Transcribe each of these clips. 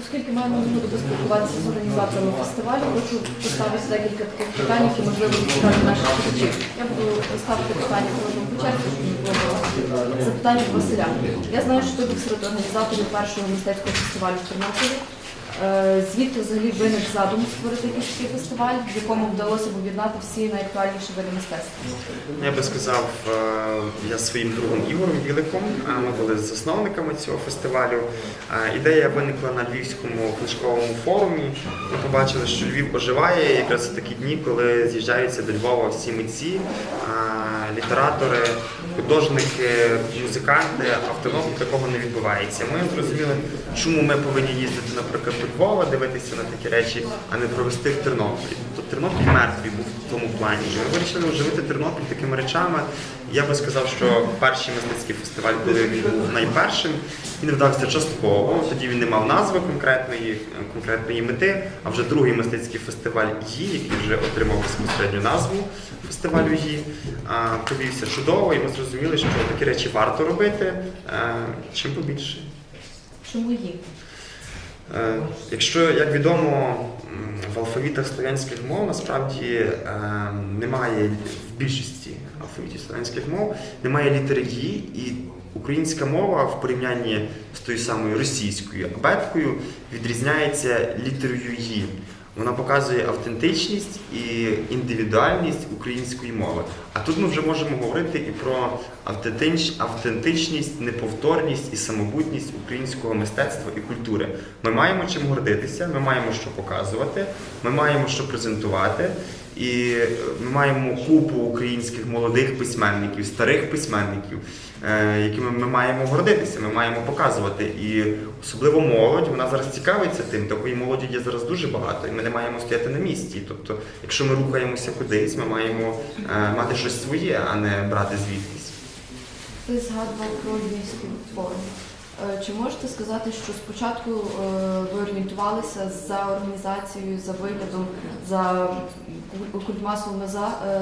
Оскільки маємо нагоду поспілкуватися з організаторами фестивалю, хочу поставити декілька таких питань, які можливо цікаві наших слухачів. Я буду ставити питання кожному початку, щоб не було запитання Василя. Я знаю, що ти був серед організаторів першого мистецького фестивалю в Тернополі. Е, Звідки взагалі виник задум створити якийсь фестиваль, в якому вдалося б об'єднати всі найактуальніші види мистецтва? Я би сказав, е, я своїм другом Ігорем Біликом. е, Ми були засновниками цього фестивалю. Ідея виникла на Львівському книжковому форумі. Ми побачили, що Львів оживає якраз в такі дні, коли з'їжджаються до Львова всі митці, літератори, художники, музиканти. А такого не відбувається. Ми зрозуміли, чому ми повинні їздити, наприклад, до Львова, дивитися на такі речі, а не провести в Тернополі. Тобто Тернопіль мертвий був в тому плані. І Ми вирішили оживити Тернопіль такими речами. Я би сказав, що перший мистецький фестиваль, коли був найпершим, він вдався частково. Тоді він не мав назви конкретної, конкретної мети. А вже другий мистецький фестиваль «Ї», який вже отримав безпосередню назву фестивалю «Ї», а, провівся чудово, і ми зрозуміли, що такі речі варто робити е, чим побільше. Чому їх? Е, Якщо, як відомо, в алфавітах слов'янських мов насправді е, немає в більшості алфавітів слов'янських мов немає літери «ї», і українська мова в порівнянні з тою самою російською абеткою відрізняється літерою «ї». Вона показує автентичність і індивідуальність української мови. А тут ми вже можемо говорити і про автентич- автентичність, неповторність і самобутність українського мистецтва і культури. Ми маємо чим гордитися, ми маємо що показувати, ми маємо що презентувати. І е, ми маємо купу українських молодих письменників, старих письменників, е, якими ми маємо гордитися, ми маємо показувати. І особливо молодь, вона зараз цікавиться тим. Такої молоді є зараз дуже багато, і ми не маємо стояти на місці. Тобто, якщо ми рухаємося кудись, ми маємо е, мати щось своє, а не брати звідкись. Ти згадував про Львівський форум. Е, Чи можете сказати, що спочатку е, ви орієнтувалися за організацією, за виглядом, за куль- культмасовими е,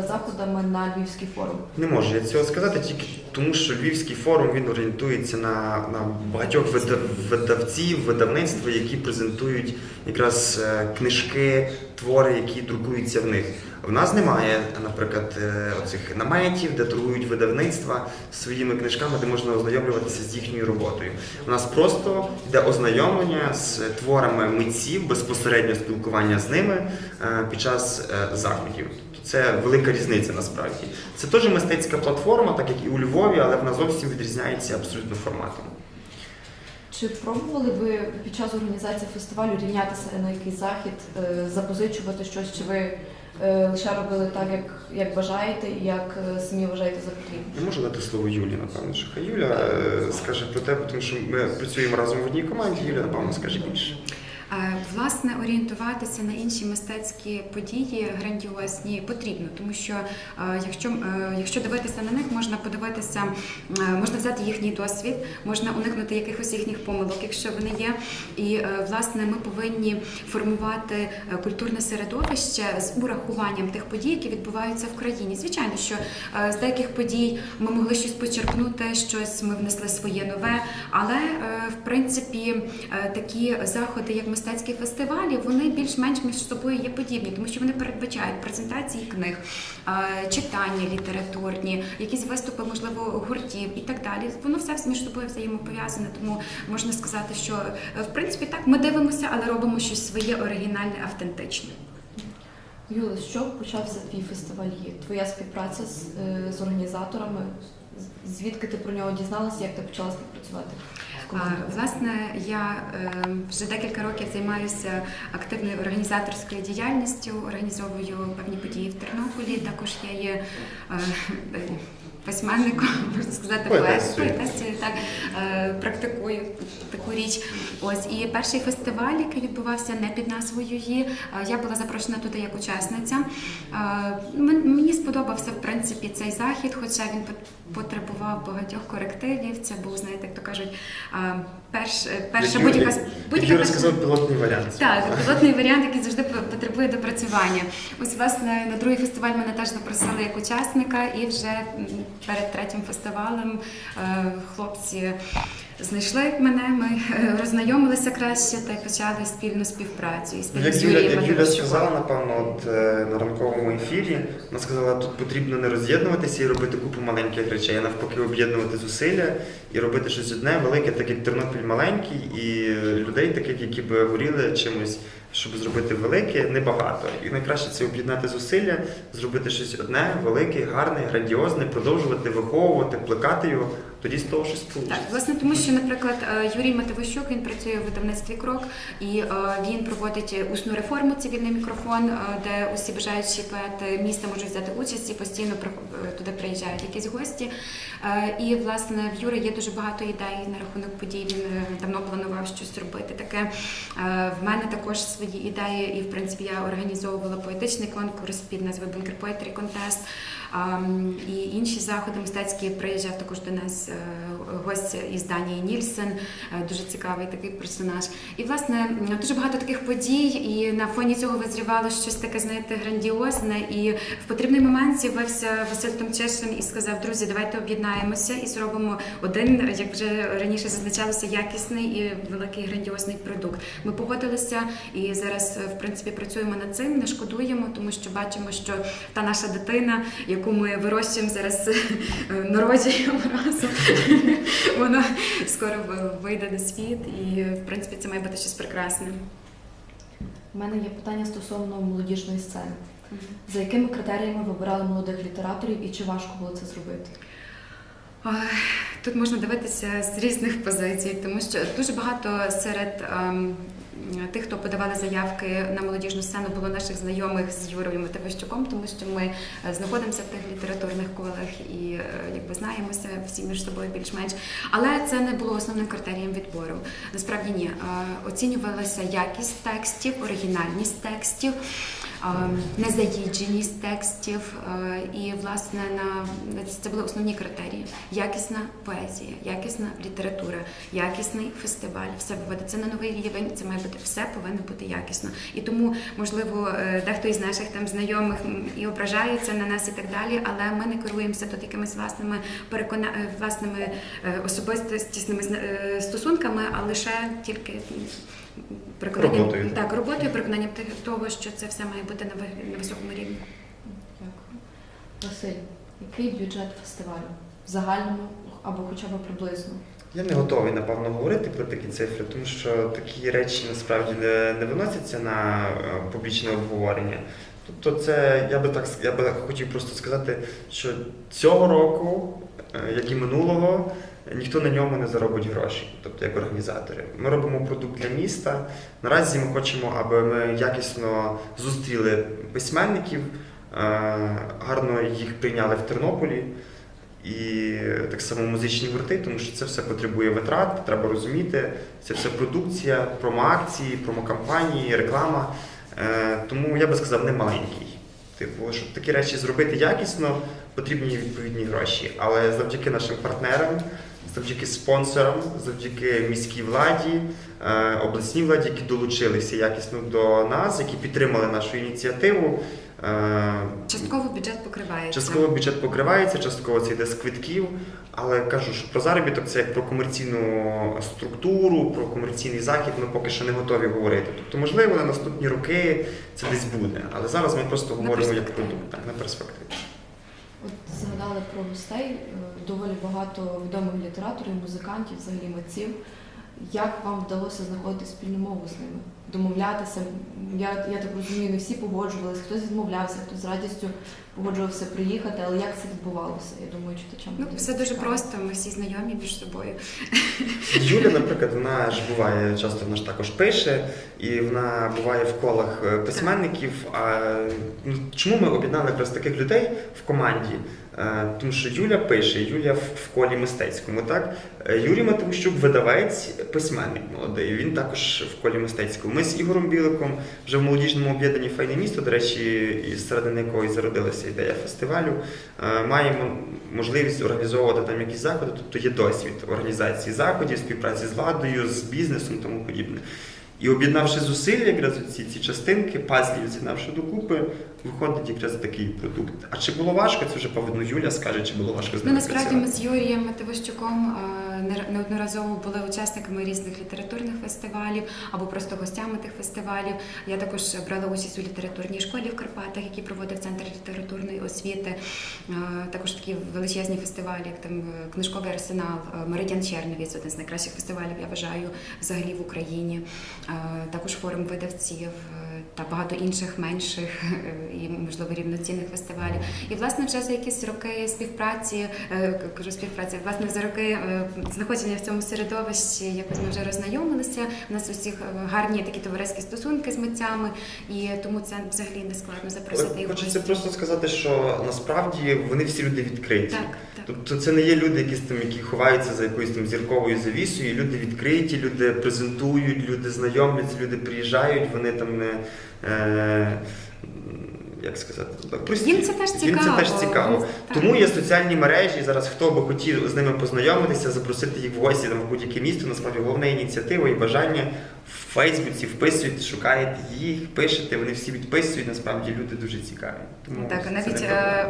заходами на Львівський форум? Не можу я цього сказати тільки тому, що Львівський форум він орієнтується на, на багатьох вида- видавців, видавництва, які презентують якраз книжки, твори, які друкуються в них. В нас немає, наприклад, е, оцих наметів, де торгують видавництва своїми книжками, де можна ознайомлюватися з їхньою роботою. У нас просто йде ознайомлення з творами митців, безпосередньо спілкування з ними е, під час е, заходів. Це велика різниця насправді. Це теж мистецька платформа, так як і у Львові, але вона зовсім відрізняється абсолютно форматом. Чи пробували ви під час організації фестивалю рівнятися на якийсь захід, е, запозичувати щось, чи ви е, лише робили так, як, як бажаєте і як е, самі вважаєте за потрібне? Я можу дати слово Юлі, напевно, що хай Юля скаже про те, тому що ми працюємо разом в одній команді. Юля, напевно, скаже більше. Власне, орієнтуватися на інші мистецькі події грандіозні потрібно, тому що е, якщо, е, якщо дивитися на них, можна подивитися, е, можна взяти їхній досвід, можна уникнути якихось їхніх помилок, якщо вони є. І власне ми повинні формувати культурне середовище з урахуванням тих подій, які відбуваються в країні. Звичайно, що з деяких подій ми могли щось почерпнути, щось ми внесли своє нове, але в принципі такі заходи, як мистецькі фестивалі, вони більш-менш між собою є подібні, тому що вони передбачають презентації книг, е, читання літературні, якісь виступи, можливо, гуртів і так далі. Воно все між собою взаємопов'язане, тому можна сказати, що е, в принципі так ми дивимося, але робимо щось своє оригінальне, автентичне. Юля, чого почався твій фестиваль? Твоя співпраця з, е, з організаторами? Звідки ти про нього дізналася, як ти почала співпрацювати? Власне, я е, вже декілька років займаюся активною організаторською діяльністю, організовую певні події в Тернополі. Також я є е, письменником, можна сказати, поет, Поетесою. так е, практикую таку річ. Ось і перший фестиваль, який відбувався не під назвою «Ї», е, я була запрошена туди як учасниця. Е, Мені сподобався в принципі цей захід, хоча він пот- потребував багатьох корективів. Це був, знаєте, як то кажуть, перш, перша будь-яка будь-яка сказав пілотний варіант. так, пілотний варіант, який завжди потребує допрацювання. Ось власне на другий фестиваль мене теж запросили як учасника, і вже перед третім фестивалем е, хлопці знайшли мене, ми е, роззнайомилися краще та й почали спільну співпрацю. І спільно Як Юля, як Юля сказала, напевно, от е, на ранковому ефірі, вона сказала, тут потрібно не роз'єднуватися і робити купу маленьких речей, а навпаки об'єднувати зусилля і робити щось одне велике, так як Тернопіль маленький, і людей, таких, які би горіли чимось, щоб зробити велике, небагато. І найкраще це об'єднати зусилля, зробити щось одне, велике, гарне, грандіозне, продовжувати виховувати, плекати його. Тоді з того щось вийде. Так, власне, тому що, наприклад, е, Юрій Мативищук він працює в видавництві крок і е, він проводить усну реформу цивільний мікрофон, е, де усі бажаючі поети міста можуть взяти участь і постійно туди приїжджають якісь гості. І власне в Юри є дуже багато ідей на рахунок подій. Він давно планував щось робити. Таке в мене також свої ідеї, і в принципі я організовувала поетичний конкурс під назвою Bunker Poetry Contest. І інші заходи мистецькі приїжджав також до нас е, гость із Данії Нільсен, е, дуже цікавий такий персонаж. І власне дуже багато таких подій, і на фоні цього визрівало щось таке, знаєте, грандіозне. І в потрібний момент з'явився Василь Томчишин і сказав: друзі, давайте об'єднаємося і зробимо один, як вже раніше зазначалося, якісний і великий грандіозний продукт. Ми погодилися і зараз, е, в принципі, працюємо над цим, не шкодуємо, тому що бачимо, що та наша дитина, яку ми вирощуємо зараз, е, народжуємо разом, вона скоро вийде на світ, і в принципі це має бути щось прекрасне. У мене є питання стосовно молодіжної сцени. За якими критеріями вибирали молодих літераторів і чи важко було це зробити? Тут можна дивитися з різних позицій, тому що дуже багато серед ем, тих, хто подавали заявки на молодіжну сцену, було наших знайомих з Юрою Мативищуком, тому що ми е, знаходимося в тих літературних колах і е, якби знаємося всі між собою більш-менш. Але це не було основним критерієм відбору. Насправді ні. Е, Оцінювалася якість текстів, оригінальність текстів. Незаїдженість текстів е, і власне на це були основні критерії: якісна поезія, якісна література, якісний фестиваль. Все виводиться на новий рівень. Це має бути все повинно бути якісно. І тому, можливо, е, дехто із наших там знайомих і ображається на нас і так далі, але ми не керуємося тут якимись власними перекона... е, власними особистісними стосунками, а лише тільки переконанням Роботою. так, роботою, переконанням того, що це все має бути на ви- високому рівні. Дякую. Василь, який бюджет фестивалю? В загальному або хоча б приблизно? Я не готовий, напевно, говорити про такі цифри, тому що такі речі насправді не, не виносяться на е, публічне обговорення. Тобто, це я би так с- я би хотів просто сказати, що цього року, е, як і минулого, ніхто на ньому не заробить гроші, тобто як організатори. Ми робимо продукт для міста. Наразі ми хочемо, аби ми якісно зустріли письменників, е, гарно їх прийняли в Тернополі. І так само музичні гурти, тому що це все потребує витрат, треба розуміти. Це все продукція, промоакції, промокампанії, реклама. Е, тому я би сказав, не маленький. Типу, щоб такі речі зробити якісно, потрібні відповідні гроші. Але завдяки нашим партнерам, завдяки спонсорам, завдяки міській владі, е, обласній владі, які долучилися якісно до нас, які підтримали нашу ініціативу. е, Частково бюджет покривається. Частково бюджет покривається, частково це йде з квитків. Але кажу, що про заробіток це як про комерційну структуру, про комерційний захід. Ми поки що не готові говорити. Тобто, можливо, на наступні роки це десь буде. Але зараз ми просто говоримо як продукт, так на перспективу. Згадали про гостей, е, доволі багато відомих літераторів, музикантів, взагалі митців. Як вам вдалося знаходити спільну мову з ними? Домовлятися? Я, я так розумію, не всі погоджувалися, хтось відмовлявся, хтось з радістю погоджувався приїхати, але як це відбувалося? Я думаю, читачам Ну, все дуже цікаво. просто, ми всі знайомі між собою. Юля, наприклад, вона ж буває часто вона ж також пише, і вона буває в колах е, письменників. А ну, чому ми об'єднали якраз таких людей в команді? Е, Тому що Юля пише, Юля в, колі мистецькому. Так Е, Юрій Матвущук, видавець, письменник молодий. Він також в колі мистецькому. Ми з Ігорем Біликом вже в молодіжному об'єднанні Файне місто, до речі, із середини якої зародилася ідея фестивалю. е, Маємо можливість організовувати там якісь заходи, тобто є досвід організації заходів, співпраці з владою, з бізнесом тому подібне. І об'єднавши зусилля, якраз ці, ці частинки, пазлів з'єднавши докупи, виходить якраз такий продукт. А чи було важко? Це вже певно Юля скаже, чи було важко з Ну ними насправді ми з Юрієм Мативощуком е, неодноразово були учасниками різних літературних фестивалів або просто гостями тих фестивалів. Я також брала участь у літературній школі в Карпатах, які проводив центр літературної освіти. Е, Також такі величезні фестивалі, як там е, книжковий арсенал, е, Меридіан Черновіць, один з найкращих фестивалів, я вважаю, взагалі в Україні. Також форум видавців. Та багато інших менших е, і можливо рівноцінних фестивалів. І власне вже за якісь роки співпраці, е, кажу співпраці, власне за роки е, знаходження в цьому середовищі, якось ми вже роззнайомилися. У нас усіх гарні такі товариські стосунки з митцями, і тому це взагалі не складно запросити Але. Хочеться просто сказати, що насправді вони всі люди відкриті. так. Тобто це не є люди, якісь там, які ховаються за якоюсь там зірковою завісою. Люди відкриті, люди презентують, люди знайомляться, люди приїжджають, вони там не. Е, як сказати, прості. Їм це теж Їм це теж цікаво. Так. Тому є соціальні мережі. Зараз хто би хотів з ними познайомитися, запросити їх в гості там, в будь-яке місто. Насправді головна ініціатива і бажання в Фейсбуці вписуєте, шукаєте їх, пишете, вони всі відписують. Насправді люди дуже цікаві. Тому Так, навіть е,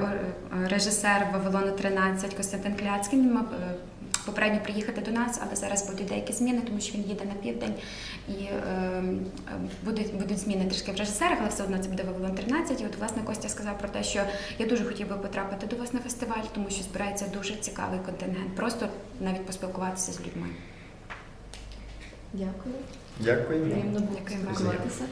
режисер Вавилону 13 Костянтин Кляцький він мав е, попередньо приїхати до нас, але зараз будуть деякі зміни, тому що він їде на південь і е, будуть, будуть зміни трішки в режисерах, але все одно це буде Вавилон 13. І от власне Костя сказав про те, що я дуже хотів би потрапити до вас на фестиваль, тому що збирається дуже цікавий контингент. Просто навіть поспілкуватися з людьми. Дякую. Дякую. Приємно було спілкуватися.